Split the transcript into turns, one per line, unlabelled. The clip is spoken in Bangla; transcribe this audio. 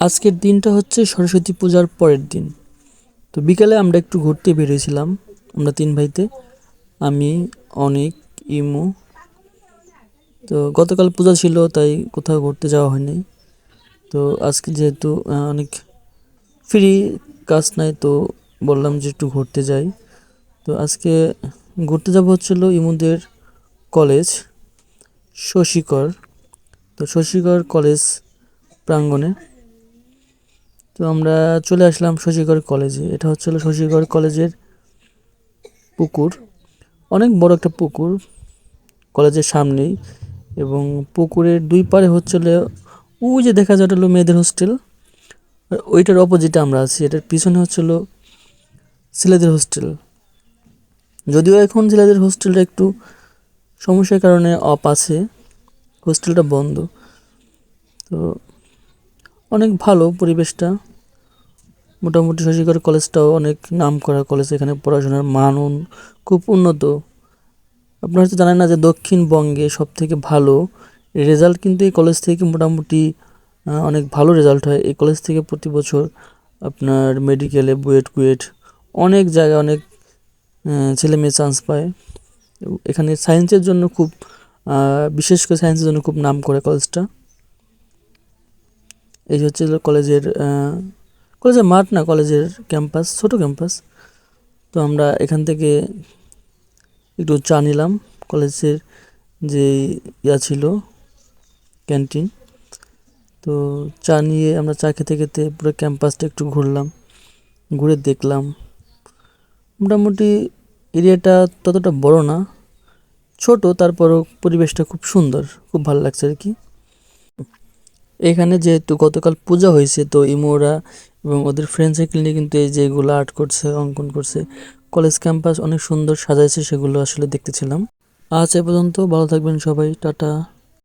আজকের দিনটা হচ্ছে সরস্বতী পূজার পরের দিন। তো বিকালে আমরা একটু ঘুরতে বেরিয়েছিলাম, আমরা তিন ভাইতে। আমি, অনেক, ইমু। তো গতকাল পূজা ছিল, তাই কোথাও ঘুরতে যাওয়া হয়নি। তো আজকে যেহেতু অনেক ফ্রি কাজ নাই, তো বললাম যে একটু ঘুরতে যাই। তো আজকে ঘুরতে যাব হচ্ছিল ইমুদের কলেজ শশীকর তো শশীকর কলেজ প্রাঙ্গণে। তো আমরা চলে আসলাম শশীকর কলেজে। এটা হচ্ছিল শশীগড় কলেজের পুকুর। অনেক বড় একটা পুকুর কলেজের সামনেই এবং পুকুরের দুই পারে হচ্ছিল ওই যে দেখা হলো মেয়েদের হোস্টেল। ওইটার অপোজিটে আমরা আছি, এটার পিছনে হচ্ছিল ছেলেদের হোস্টেল। যদিও এখন ছেলেদের হোস্টেলটা একটু সমস্যার কারণে অফ আছে, হোস্টেলটা বন্ধ। তো অনেক ভালো পরিবেশটা। মোটামুটি শশীকর কলেজটাও অনেক নাম করা কলেজ, এখানে পড়াশোনার মান খুব উন্নত। আপনারা হয়তো জানেন না যে দক্ষিণবঙ্গে সব থেকে ভালো রেজাল্ট কিন্তু এই কলেজ থেকে মোটামুটি অনেক ভালো রেজাল্ট হয়। এই কলেজ থেকে প্রতি বছর আপনার মেডিকেলে বুয়েট কুয়েট অনেক জায়গায় অনেক ছেলে মেয়ে চান্স পায়। এখানে সায়েন্সের জন্য খুব বিশেষ করে সায়েন্সের জন্য খুব নাম করে কলেজটা। এই হচ্ছে কলেজের কলেজের মাঠ না, কলেজের ক্যাম্পাস, ছোট ক্যাম্পাস। তো আমরা এখান থেকে একটু চা নিলাম। কলেজের যে ইয়া ছিল, ক্যান্টিন। তো চা নিয়ে আমরা চা খেতে খেতে পুরো ক্যাম্পাসটা একটু ঘুরলাম, ঘুরে দেখলাম। মোটামুটি এরিয়াটা ততটা বড় না, ছোট, তারপরও পরিবেশটা খুব সুন্দর, খুব ভালো লাগছে আর কি। এখানে যেহেতু গতকাল পূজা হয়েছে, তো ইমোরা এবং ওদের ফ্রেন্ড সার্কেল নিয়ে কিন্তু এই যেগুলো আর্ট করছে, অঙ্কন করছে কলেজ ক্যাম্পাস অনেক সুন্দর সাজাইছে, সেগুলো আসলে দেখতেছিলাম। আজ এ পর্যন্ত, ভালো থাকবেন সবাই, টাটা।